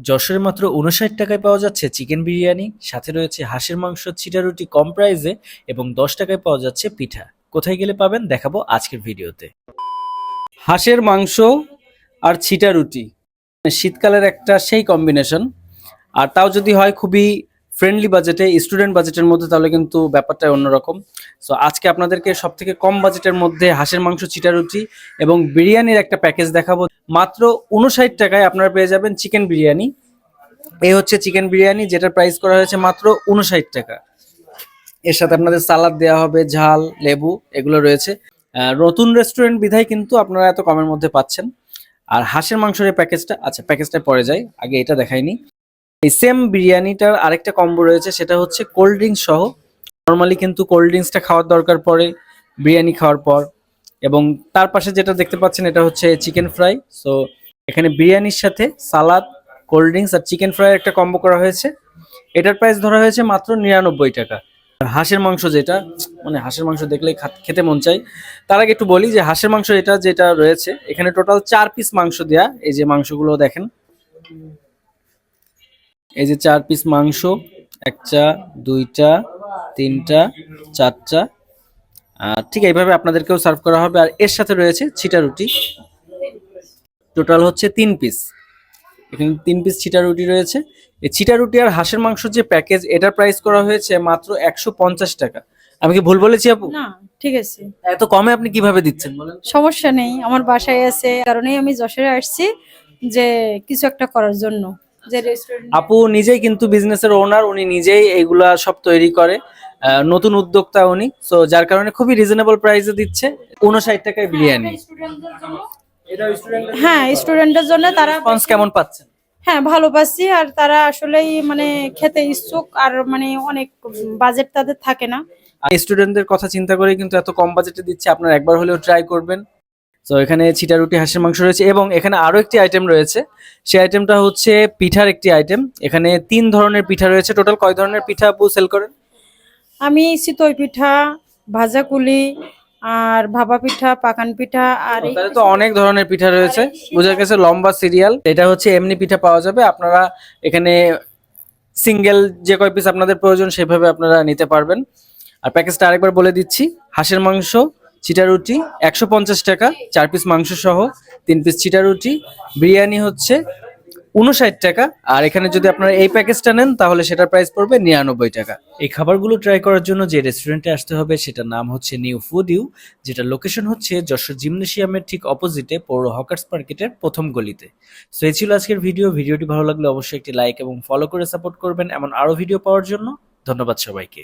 যশোরে মাত্র উনষাট টাকায় পাওয়া যাচ্ছে চিকেন বিরিয়ানি, সাথে রয়েছে হাঁসের মাংস, ছিটা রুটি কম প্রাইজে এবং দশ টাকায় পাওয়া যাচ্ছে পিঠা। কোথায় গেলে পাবেন দেখাবো আজকের ভিডিওতে। হাঁসের মাংস আর ছিটা রুটি। শীতকালের একটা সেই কম্বিনেশন আর তাও যদি হয় খুবই ফ্রেন্ডলি বাজেটে স্টুডেন্ট বাজেটের মধ্যে তাহলে কিন্তু ব্যাপারটা অন্যরকম। সো আজকে আপনাদেরকে সব থেকে কম বাজেটের মধ্যে হাঁসের, মাংস, চিটা, রুটি এবং বিরিয়ানির একটা প্যাকেজ দেখাবো। মাত্র উনষাট টাকায় আপনারা পেয়ে যাবেন চিকেন বিরিয়ানি। এই হচ্ছে চিকেন বিরিয়ানি, যেটার প্রাইস করা হয়েছে মাত্র উনষাট টাকা। এর সাথে আপনাদের সালাদ দেওয়া হবে, ঝাল, লেবু, এগুলো রয়েছে। নতুন রেস্টুরেন্ট বিধায় কিন্তু আপনারা এত কমের মধ্যে পাচ্ছেন। আর হাঁসের, মাংসের প্যাকেজটা আচ্ছা প্যাকেজটা পরে যায় আগে এটা দেখাইনি এই সেম বিরিয়ানিটার আরেকটা কম্বো রয়েছে, সেটা হচ্ছে কোল্ড ড্রিঙ্কস সহ। নর্মালি কিন্তু কোল্ড ড্রিঙ্কসটা খাওয়ার দরকার পড়ে, বিরিয়ানি খাওয়ার পর। এবং তার পাশে যেটা দেখতে পাচ্ছেন, এটা হচ্ছে চিকেন ফ্রাই সো এখানে বিরিয়ানির সাথে সালাদ কোল্ড ড্রিঙ্কস আর চিকেন ফ্রাই একটা কম্বো করা হয়েছে। এটার প্রাইস ধরা হয়েছে মাত্র নিরানব্বই টাকা। আর হাঁসের মাংস যেটা মানে হাঁসের মাংস দেখলেই খা- খেতে মন চাই তার আগে একটু বলি যে হাঁসের মাংস এটা যেটা রয়েছে, এখানে টোটাল চার পিস মাংস দেয়া। এই যে মাংসগুলো দেখেন। এই যে চার পিস মাংস একটা দুইটা তিনটা চারটা। আর ঠিক এইভাবে আপনাদেরকেও সার্ভ করা হবে। আর এর সাথে রয়েছে ছিটা রুটি। টোটাল হচ্ছে তিন পিস এখানে তিন পিস ছিটা রুটি রয়েছে। এই ছিটা রুটি আর হাঁসের মাংস যে প্যাকেজ এটার প্রাইস করা হয়েছে মাত্র একশো পঞ্চাশ টাকা। আমি কি ভুল বলেছি আপু? না ঠিক আছে। এত কমে আপনি কীভাবে দিচ্ছেন বলেন? সমস্যা নেই আমার বাসায় আছে। কারণেই আমি যশোরে আসছি যে কিছু একটা করার জন্য। যে রেস্টুরেন্ট আপু নিজেই কিন্তু বিজনেসের ওনার উনি নিজেই এগুলা সব তৈরি করে। আহ, নতুন উদ্যোক্তা উনি। সো যার কারণে খুবই রিজনেবল প্রাইসে দিচ্ছে। উনষাট টাকায় বিরিয়ানি। হ্যাঁ স্টুডেন্টের জন্য তারা রেসপন্স কেমন পাচ্ছেন? হ্যাঁ ভালো পাচ্ছি। আর তারা আসলেই মানে খেতে ইচ্ছুক। আর মানে অনেক বাজেট তাদের থাকে না। আর স্টুডেন্টদের কথা চিন্তা করে কিন্তু এত কম বাজেটে দিচ্ছে। আপনারা একবার হলেও ট্রাই করবেন। তো এখানে ছিটা রুটি হাঁসের মাংস রয়েছে এবং এখানে আরও একটি আইটেম রয়েছে। সেই আইটেমটা হচ্ছে পিঠার একটি আইটেম এখানে তিন ধরনের পিঠা রয়েছে। টোটাল কয় ধরনের পিঠা আপু সেল করেন? আমি চিতই পিঠা ভাজা কুলি আর ভাপা পিঠা পাকান পিঠা আর এই- তাহলে তো অনেক ধরনের পিঠা রয়েছে। বোঝা গেছে লম্বা সিরিয়াল। এটা হচ্ছে এমনি পিঠা পাওয়া যাবে। আপনারা এখানে সিঙ্গেল যে কয় পিস আপনাদের প্রয়োজন সেভাবে আপনারা নিতে পারবেন। আর প্যাকেজটা আরেকবার বলে দিচ্ছি। হাঁসের মাংস চিটা রুটি একশো পঞ্চাশ টাকা, চার পিস মাংস সহ তিন পিস চিটা রুটি, বিরিয়ানি হচ্ছে উনষাট টাকা। আর এখানে যদি আপনারা এই প্যাকেজটা নেন, তাহলে সেটার প্রাইস পড়বে নিরানব্বই টাকা। এই খাবারগুলো ট্রাই করার জন্য যে রেস্টুরেন্টে আসতে হবে, সেটার নাম হচ্ছে নিউ ফুড ইউ যেটা লোকেশন হচ্ছে যশোর জিমনেশিয়ামের ঠিক অপোজিটে পৌর হকার্স মার্কেটের প্রথম গলিতে। সো এই ছিল আজকের ভিডিও ভিডিওটি ভালো লাগলে অবশ্যই একটি লাইক এবং ফলো করে সাপোর্ট করবেন। এমন আরও ভিডিও পাওয়ার জন্য ধন্যবাদ সবাইকে।